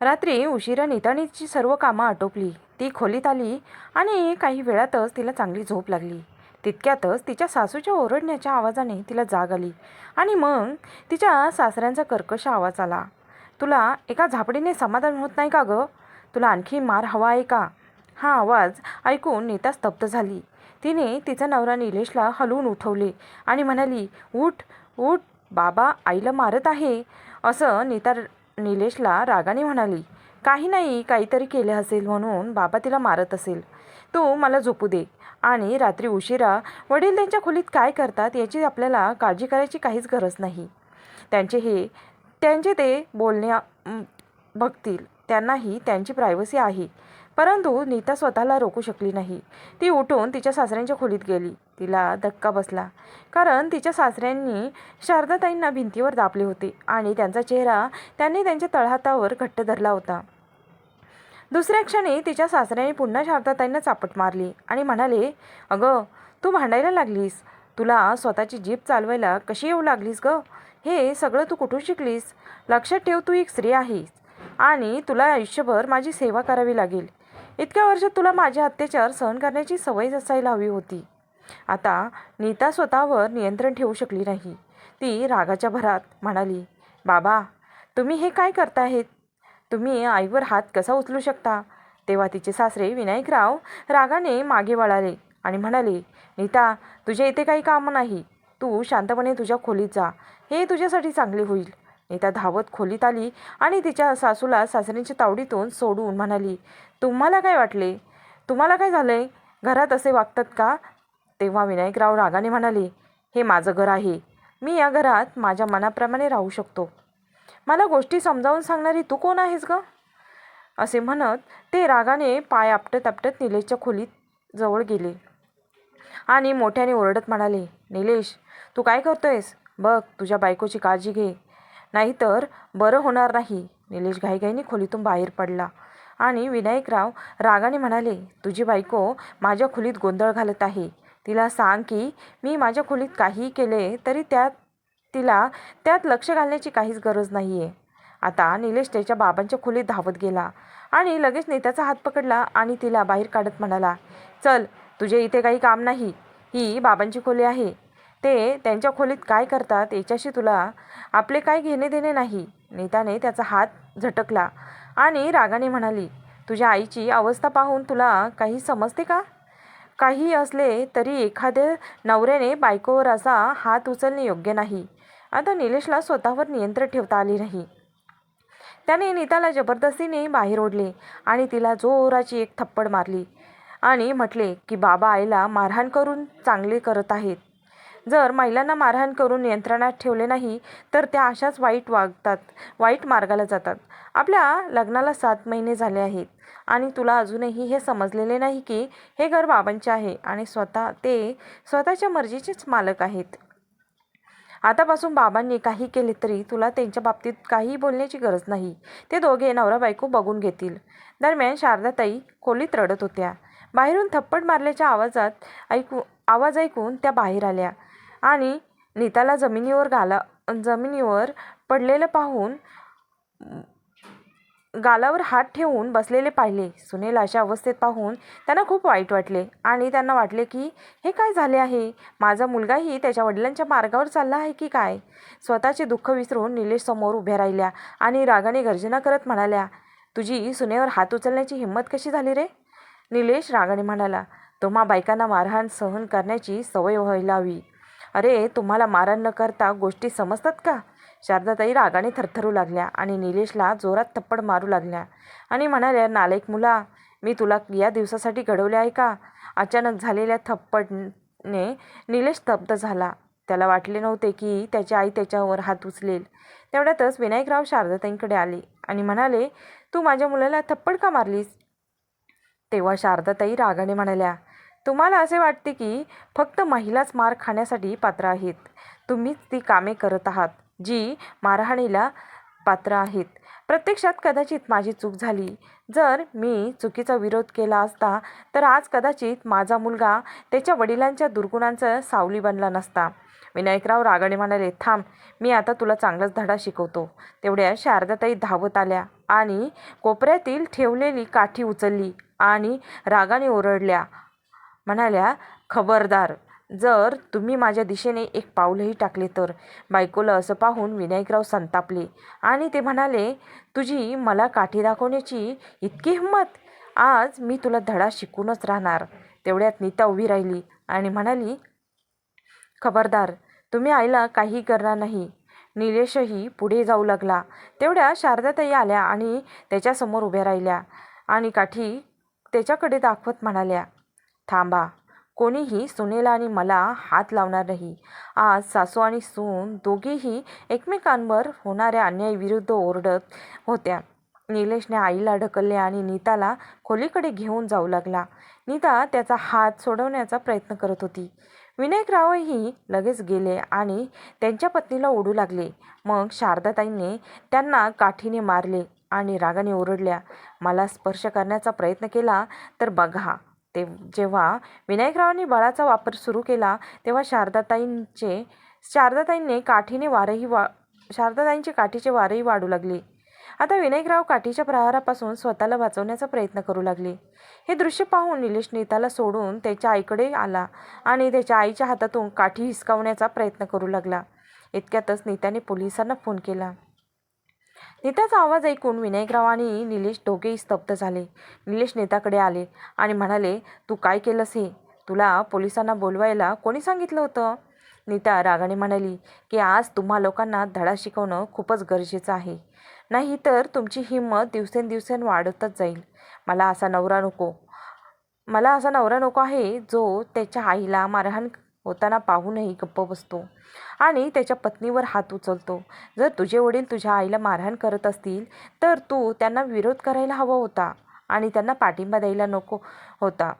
रात्री उशिरा नीतानीची सर्व कामं आटोपली. ती खोलीत आली आणि काही वेळातच तिला चांगली झोप लागली. तितक्यातच तिच्या सासूच्या ओरडण्याच्या आवाजाने तिला जाग आली आणि मग तिच्या सासऱ्यांचा कर्कश आवाज आला. तुला एका झापडीने समाधान होत नाही का गं? तुला आणखी मार हवा आहे का? हा आवाज ऐकून नीता स्तब्ध झाली. तिने तिचा नवरा निलेशला हलवून उठवले आणि म्हणाली उठ उठ बाबा आईला मारत आहे. असं नीता निलेशला रागाने म्हणाली काही नाही काहीतरी केले असेल म्हणून बाबा तिला मारत असेल. तू मला झोपू दे. आणि रात्री उशिरा वडील त्यांच्या खोलीत काय करतात याची आपल्याला काळजी करायची काहीच गरज नाही. त्यांचे हे त्यांचे ते बोलण्या बघतील. त्यांनाही त्यांची प्रायव्हसी आहे. परंतु नीता स्वतःला रोखू शकली नाही. ती उठून तिच्या सासऱ्यांच्या खोलीत गेली. तिला धक्का बसला. कारण तिच्या सासऱ्यांनी शारदाताईंना भिंतीवर दाबले होते आणि त्यांचा चेहरा त्यांनी त्यांच्या तळहातावर घट्ट धरला होता. दुसऱ्या क्षणी तिच्या सासऱ्याने पुन्हा शारदाताईंना चापट मारली आणि म्हणाले अगं तू भांडायला लागलीस. तुला स्वतःची जीप चालवायला कशी येऊ लागलीस गं? हे सगळं तू कुठून शिकलीस? लक्षात ठेव तू एक स्त्री आहेस आणि तुला आयुष्यभर माझी सेवा करावी लागेल. इतक्या वर्षात तुला माझे अत्याचार सहन करण्याची सवय असायला हवी होती. आता नीता स्वतःवर नियंत्रण ठेवू शकली नाही. ती रागाच्या भरात म्हणाली बाबा तुम्ही हे काय करताहेत? तुम्ही आईवर हात कसा उचलू शकता? तेव्हा तिचे सासरे विनायकराव रागाने मागे वळाले आणि म्हणाले नीता तुझ्या इथे काही कामं नाही. तू शांतपणे तुझ्या खोलीत जा. हे तुझ्यासाठी चांगले होईल. नीता धावत खोलीत आली आणि तिच्या सासूला सासरींच्या तावडीतून सोडून म्हणाली तुम्हाला काय वाटले? तुम्हाला काय झालंय? घरात असे वागतात का? तेव्हा विनायकराव रागाने म्हणाले हे माझं घर आहे. मी या घरात माझ्या मनाप्रमाणे राहू शकतो. मला गोष्टी समजावून सांगणारी तू कोण आहेस ग? असे म्हणत ते रागाने पाय आपटत आपटत निलेशच्या खोलीत जवळ गेले. आणि मोठ्याने ओरडत म्हणाले निलेश तू काय करतोयस? बघ तुझ्या बायकोची काळजी घे. नाहीतर बरं होणार नाही. निलेश घाईघाईने खोलीतून बाहेर पडला. आणि विनायकराव रागाने म्हणाले तुझी बायको माझ्या खोलीत गोंधळ घालत आहे. तिला सांग की मी माझ्या खोलीत काहीही केले तरी त्यात तिला त्यात लक्ष घालण्याची काहीच गरज नाही आहे आता निलेश त्याच्या बाबांच्या खोलीत धावत गेला आणि लगेच नेत्याचा हात पकडला आणि तिला बाहेर काढत म्हणाला चल तुझे इथे काही काम नाही. ही बाबांची खोली आहे. ते त्यांच्या खोलीत काय करतात याच्याशी तुला आपले काय घेणे देणे नाही. नीताने त्याचा हात झटकला आणि रागाने म्हणाली तुझ्या आईची अवस्था पाहून तुला काही समजते का? काही असले तरी एखाद्या नवऱ्याने बायकोवर असा हात उचलणे योग्य नाही. आता निलेशला स्वतःवर नियंत्रण ठेवता आले नाही. त्याने नीताला जबरदस्तीने बाहेर ओढले आणि तिला जोराची एक थप्पड मारली आणि म्हटले की बाबा आईला मारहाण करून चांगले करत आहेत. जर महिलांना मारहाण करून नियंत्रणात ठेवले नाही तर त्या अशाच वाईट वागतात वाईट मार्गाला जातात. आपल्या लग्नाला सात महिने झाले आहेत आणि तुला अजूनही हे समजलेले नाही की हे घर बाबांचे आहे आणि स्वतः ते स्वतःच्या मर्जीचेच मालक आहेत. आतापासून बाबांनी काही केले तरी तुला त्यांच्या बाबतीत काहीही बोलण्याची गरज नाही. ते दोघे नवरा बायको बघून घेतील. दरम्यान शारदाताई खोलीत रडत होत्या. बाहेरून थप्पड मारल्याच्या आवाजात ऐकू आवाज ऐकून त्या बाहेर आल्या. आणि नीताला जमिनीवर गाला जमिनीवर पडलेलं पाहून गालावर हात ठेवून बसलेले पाहिले. सुनील अशा अवस्थेत पाहून त्यांना खूप वाईट वाटले आणि त्यांना वाटले की हे काय झाले आहे? माझा मुलगाही त्याच्या वडिलांच्या मार्गावर चालला आहे की काय? स्वतःचे दुःख विसरून निलेश समोर उभ्या राहिल्या आणि रागाने गर्जना करत म्हणाल्या तुझी सुनेवर हात उचलण्याची हिंमत कशी झाली रे? निलेश रागाने म्हणाला तुम्हा बायकांना मारहाण सहन करण्याची सवय व्हायला हवी. अरे तुम्हाला मारण न करता गोष्टी समजतात का? शारदाताई रागाने थरथरू लागल्या आणि निलेशला जोरात थप्पड मारू लागल्या आणि म्हणाल्या नालायक मुला मी तुला या दिवसासाठी घडवले आहे का? अचानक झालेल्या थप्पडने निलेश स्तब्ध झाला. त्याला वाटले नव्हते की त्याची आई त्याच्यावर हात उचलेल. तेवढ्यातच विनायकराव शारदाताईंकडे आले आणि म्हणाले तू माझ्या मुलाला थप्पड का मारलीस? तेव्हा शारदाताई रागाने म्हणाल्या तुम्हाला असे वाटते की फक्त महिलाच मार खाण्यासाठी पात्र आहेत? तुम्हीच ती कामे करत आहात जी मारहाणीला पात्र आहेत. प्रत्यक्षात कदाचित माझी चूक झाली. जर मी चुकीचा विरोध केला असता तर आज कदाचित माझा मुलगा त्याच्या वडिलांच्या दुर्गुणांचं सावली बनला नसता. विनायकराव रागाने म्हणाले थांब मी आता तुला चांगलाच धडा शिकवतो. तेवढ्या शारदाताई धावत आल्या आणि कोपऱ्यातील ठेवलेली काठी उचलली आणि रागाने ओरडल्या म्हणाल्या खबरदार जर तुम्ही माझ्या दिशेने एक पाऊलही टाकले तर. बायकोला असं पाहून विनायकराव संतापले आणि ते म्हणाले तुझी मला काठी दाखवण्याची इतकी हिंमत? आज मी तुला धडा शिकूनच राहणार. तेवढ्यात नीता उभी राहिली आणि म्हणाली खबरदार तुम्ही आईला काही करणार नाही. निलेशही पुढे जाऊ लागला. तेवढ्या शारदाताई आल्या आणि त्याच्यासमोर उभ्या राहिल्या आणि काठी त्याच्याकडे दाखवत म्हणाल्या थांबा. कोणीही सुनेला आणि मला हात लावणार नाही. आज सासू आणि सून दोघेही एकमेकांवर होणाऱ्या अन्यायाविरुद्ध ओरडत होत्या. निलेशने आईला ढकलले आणि नीताला खोलीकडे घेऊन जाऊ लागला. नीता त्याचा हात सोडवण्याचा प्रयत्न करत होती. विनायकरावही लगेच गेले आणि त्यांच्या पत्नीला ओढू लागले. मग शारदाताईंनी त्यांना काठीने मारले आणि रागाने ओरडल्या. मला स्पर्श करण्याचा प्रयत्न केला तर बघा. ते जेव्हा विनायकरावांनी बळाचा वापर सुरू केला तेव्हा शारदाताईंचे शारदाताईंनी काठीने वारही वा शारदाताईंचे काठीचे वारही वाढू लागले. आता विनायकराव काठीच्या प्रहारापासून स्वतःला वाचवण्याचा प्रयत्न करू लागले. हे दृश्य पाहून निलेश नीताला सोडून त्याच्या आईकडे आला आणि त्याच्या आईच्या हातातून काठी हिसकावण्याचा प्रयत्न करू लागला. इतक्यातच नीताने पोलिसांना फोन केला. नीताचा आवाज ऐकून विनायकराव आणि निलेश दोघेही स्तब्ध झाले. निलेश नेताकडे आले आणि म्हणाले तू काय केलंस हे? तुला पोलिसांना बोलवायला कोणी सांगितलं होतं? नीता रागाने म्हणाली की आज तुम्हा लोकांना धडा शिकवणं खूपच गरजेचं आहे. नाही तर तुमची हिंमत दिवसेंदिवसेन वाढतच जाईल. मला असा नवरा नको. मला असा नवरा नको आहे जो त्याच्या आईला मारहाण होताना पाहूनही गप्प बसतो. आणि त्याच्या पत्नीवर हात उचलतो. जर तुझे वडील तुझ्या आईला मारहाण करत असतील तर तू त्यांना विरोध करायला हवा होता आणि त्यांना पाठिंबा द्यायला नको होता.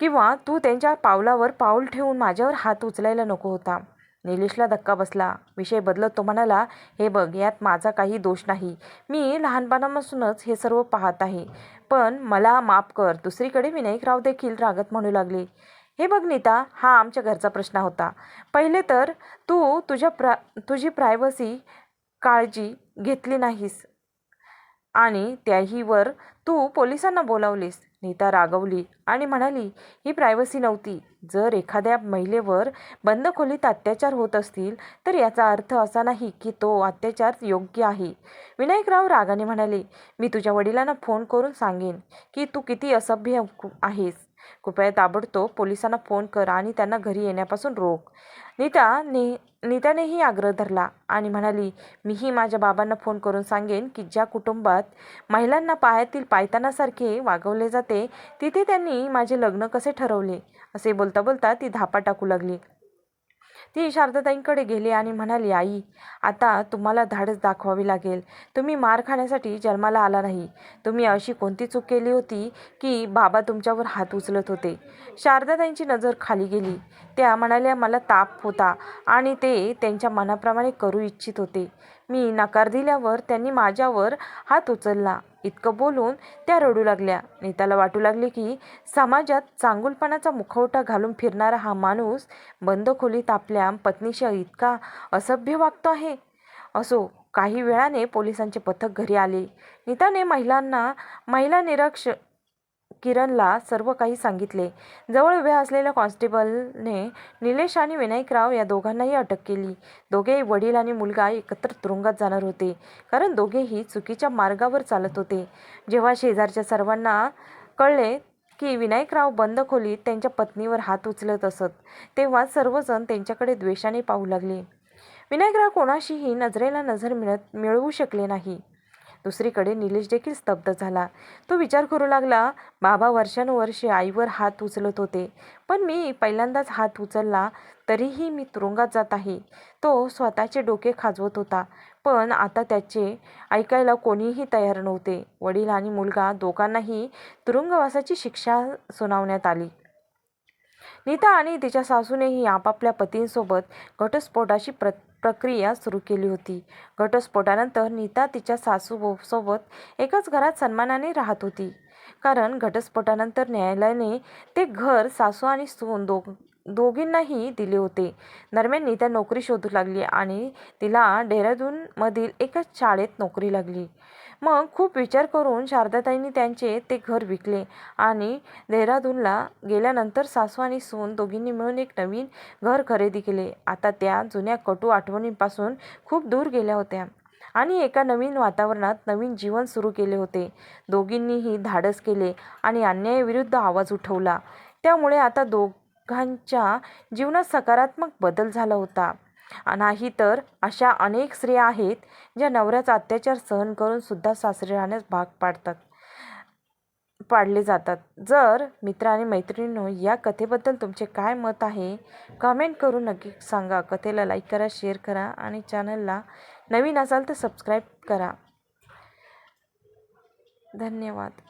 किंवा तू त्यांच्या पावलावर पाऊल ठेवून माझ्यावर हात उचलायला नको होता. निलेशला धक्का बसला. विषय बदलत तो म्हणाला हे बघ यात माझा काही दोष नाही. मी लहानपणापासूनच हे सर्व पाहत आहे. पण मला माफ कर. दुसरीकडे विनायकराव देखील रागत म्हणू लागले. हे बघ नीता हा आमच्या घरचा प्रश्न होता. पहिले तर तू तुझ्या प्रा तुझी प्रायव्हसी काळजी घेतली नाहीस. आणि त्याहीवर तू पोलिसांना बोलावलीस. नीता रागवली आणि म्हणाली ही प्रायव्हसी नव्हती. जर एखाद्या महिलेवर बंद खोलीत अत्याचार होत असतील तर याचा अर्थ असा नाही की तो अत्याचार योग्य आहे. विनायकराव रागाने म्हणाले मी तुझ्या वडिलांना फोन करून सांगेन की तू किती असभ्य आहेस. कृपया ताबडतोब पोलिसांना फोन कर आणि त्यांना घरी येण्यापासून रोख. नीता ने नीतानेही आग्रह धरला आणि म्हणाली मीही माझ्या बाबांना फोन करून सांगेन की ज्या कुटुंबात महिलांना पायातील पायतानासारखे वागवले जाते तिथे त्यांनी माझे लग्न कसे ठरवले? असे बोलता बोलता ती धापा टाकू लागली. ती शारदाताईंकडे गेली आणि म्हणाली आई आता तुम्हाला धाडस दाखवावी लागेल. तुम्ही मार खाण्यासाठी जन्माला आला नाही. तुम्ही अशी कोणती चूक केली होती की बाबा तुमच्यावर हात उचलत होते? शारदाताईंची नजर खाली गेली. त्या म्हणाल्या मला ताप होता आणि ते त्यांच्या मनाप्रमाणे करू इच्छित होते. मी नकार दिल्यावर त्यांनी माझ्यावर हात उचलला. इतकं बोलून त्या रडू लागल्या. नीताला वाटू लागले की समाजात चांगुलपणाचा मुखवटा घालून फिरणारा हा माणूस बंद खोलीत आपल्या पत्नीशी इतका असभ्य वागतो आहे. असो काही वेळाने पोलिसांचे पथक घरी आले. नीताने महिलांना महिला निरक्ष किरणला सर्व काही सांगितले. जवळ उभ्या असलेल्या कॉन्स्टेबलने निलेश आणि विनायकराव या दोघांनाही अटक केली. दोघेही वडील आणि मुलगा एकत्र तुरुंगात जाणार होते कारण दोघेही चुकीच्या मार्गावर चालत होते. जेव्हा शेजारच्या सर्वांना कळले की विनायकराव बंद खोलीत त्यांच्या पत्नीवर हात उचलत असत तेव्हा सर्वजण त्यांच्याकडे द्वेषाने पाहू लागले. विनायकराव कोणाशीही नजरेला नजर मिळत मिळवू शकले नाही. दुसरीकडे निलेश देखील स्तब्ध झाला. तो विचार करू लागला बाबा वर्षानुवर्षे आईवर हात उचलत होते. पण मी पहिल्यांदाच हात उचलला तरीही मी तुरुंगात जात आहे. तो स्वतःचे डोके खाजवत होता. पण आता त्याचे ऐकायला कोणीही तयार नव्हते. वडील आणि मुलगा दोघांनाही तुरुंगवासाची शिक्षा सुनावण्यात आली. नीता आणि तिच्या सासूनेही आपापल्या पतींसोबत घटस्फोटाशी प्र प्रक्रिया सुरू केली होती. घटस्फोटानंतर नीता तिच्या सासू सोबत एकाच घरात सन्मानाने राहत होती. कारण घटस्फोटानंतर न्यायालयाने ते घर सासू आणि सून दो दोघींनाही दिले होते. दरम्यान त्या नोकरी शोधू लागली आणि तिला डेहराडूनमधील एका शाळेत नोकरी लागली. मग खूप विचार करून शारदाताईंनी त्यांचे ते घर विकले आणि देहरादूनला गेल्यानंतर सासू आणि सून दोघींनी मिळून एक नवीन घर खरेदी केले. आता त्या जुन्या कटू आठवणींपासून खूप दूर गेल्या होत्या आणि एका नवीन वातावरणात नवीन जीवन सुरू केले होते. दोघींनीही धाडस केले आणि अन्यायाविरुद्ध आवाज उठवला. त्यामुळे आता दोघांच्या जीवनात सकारात्मक बदल झाला होता. नाही तर अशा अनेक स्त्रिया आहेत ज्या नवऱ्याचा अत्याचार सहन करून सुद्धा सासरे राहण्यास भाग पाडतात पाडले जातात. जर मित्र आणि मैत्रिणींनो या कथेबद्दल तुमचे काय मत आहे? कमेंट करून नक्की सांगा. कथेला लाईक करा शेअर करा आणि चॅनलला नवीन असाल तर सबस्क्राईब करा. धन्यवाद.